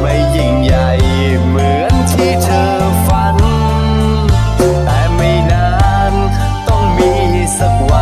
ไม่ยิ่งใหญ่เหมือนที่เธอฝัน แต่ไม่นานต้องมีสักวัน